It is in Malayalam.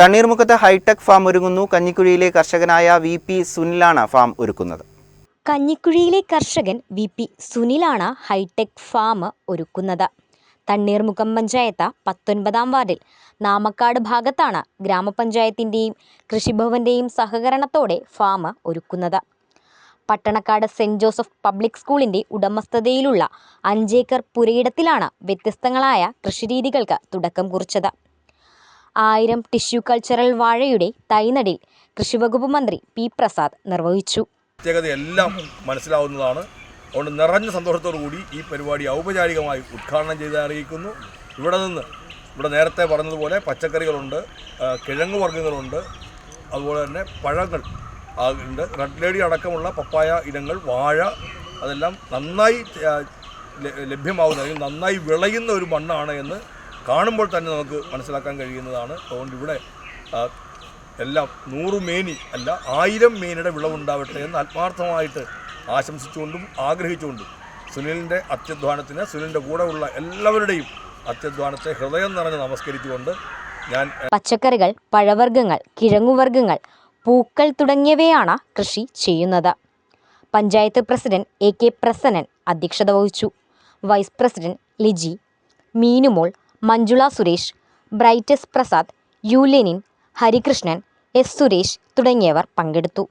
തണ്ണീർമുഖത്ത് ഹൈടെക് ഫാം ഒരുങ്ങുന്നു. കഞ്ഞിക്കുഴിയിലെ കർഷകനായ വി പി സുനിലാണ് ഫാം ഒരുക്കുന്നത്. കഞ്ഞിക്കുഴിയിലെ കർഷകൻ വി പി സുനിലാണ് ഹൈടെക് ഫാം ഒരുക്കുന്നത്. തണ്ണീർമുഖം പഞ്ചായത്ത് പത്തൊൻപതാം വാർഡിൽ നാമക്കാട് ഭാഗത്താണ് ഗ്രാമപഞ്ചായത്തിന്റെയും കൃഷിഭവന്റെയും സഹകരണത്തോടെ ഫാം ഒരുക്കുന്നത്. പട്ടണക്കാട് സെന്റ് ജോസഫ് പബ്ലിക് സ്കൂളിന്റെ ഉടമസ്ഥതയിലുള്ള അഞ്ചേക്കർ പുരയിടത്തിലാണ് വ്യത്യസ്തങ്ങളായ കൃഷിരീതികൾക്ക് തുടക്കം കുറിച്ചത്. ആയിരം ടിഷ്യൂ കൾച്ചറൽ വാഴയുടെ തൈനടിൽ കൃഷിവകുപ്പ് മന്ത്രി പി പ്രസാദ് നിർവഹിച്ചു. പ്രത്യേകതയെല്ലാം മനസ്സിലാവുന്നതാണ്. അതുകൊണ്ട് നിറഞ്ഞ സന്തോഷത്തോടു കൂടി ഈ പരിപാടി ഔപചാരികമായി ഉദ്ഘാടനം ചെയ്ത് അറിയിക്കുന്നു. ഇവിടെ നിന്ന് ഇവിടെ നേരത്തെ പറഞ്ഞതുപോലെ പച്ചക്കറികളുണ്ട് കിഴങ്ങ് വർഗങ്ങളുണ്ട് അതുപോലെ തന്നെ പഴങ്ങൾ ഉണ്ട്. റെഡ് ലേഡി അടക്കമുള്ള പപ്പായ ഇനങ്ങൾ വാഴ അതെല്ലാം നന്നായി ലഭ്യമാവുന്ന അല്ലെങ്കിൽ നന്നായി വിളയുന്ന ഒരു മണ്ണാണ് എന്ന് കാണുമ്പോൾ തന്നെ നമുക്ക് മനസ്സിലാക്കാൻ കഴിയുന്നതാണ്. അതുകൊണ്ട് ഇവിടെ എല്ലാം നൂറ് മേനി അല്ല ആയിരം മേനിയുടെ വിളവുണ്ടാവട്ടെ എന്ന് ആത്മാർത്ഥമായിട്ട് ആശംസിച്ചുകൊണ്ടും ആഗ്രഹിച്ചുകൊണ്ടും സുനിലിന്റെ അത്യധ്വാനത്തിന് സുനിലിന്റെ കൂടെയുള്ള എല്ലാവരുടെയും അത്യധ്വാനത്തെ ഹൃദയം നിറഞ്ഞ് നമസ്കരിച്ചുകൊണ്ട് ഞാൻ പച്ചക്കറികൾ പഴവർഗങ്ങൾ കിഴങ്ങുവർഗങ്ങൾ പൂക്കൾ തുടങ്ങിയവയാണ് കൃഷി ചെയ്യുന്നത്. Panchayat president A K Prasannan അധ്യക്ഷത വഹിച്ചു. Vice president Liji Meenumol Manjula Suresh Brightus Prasad U Lenin Harikrishnan S Suresh തുടങ്ങിയവർ പങ്കെടുത്തു.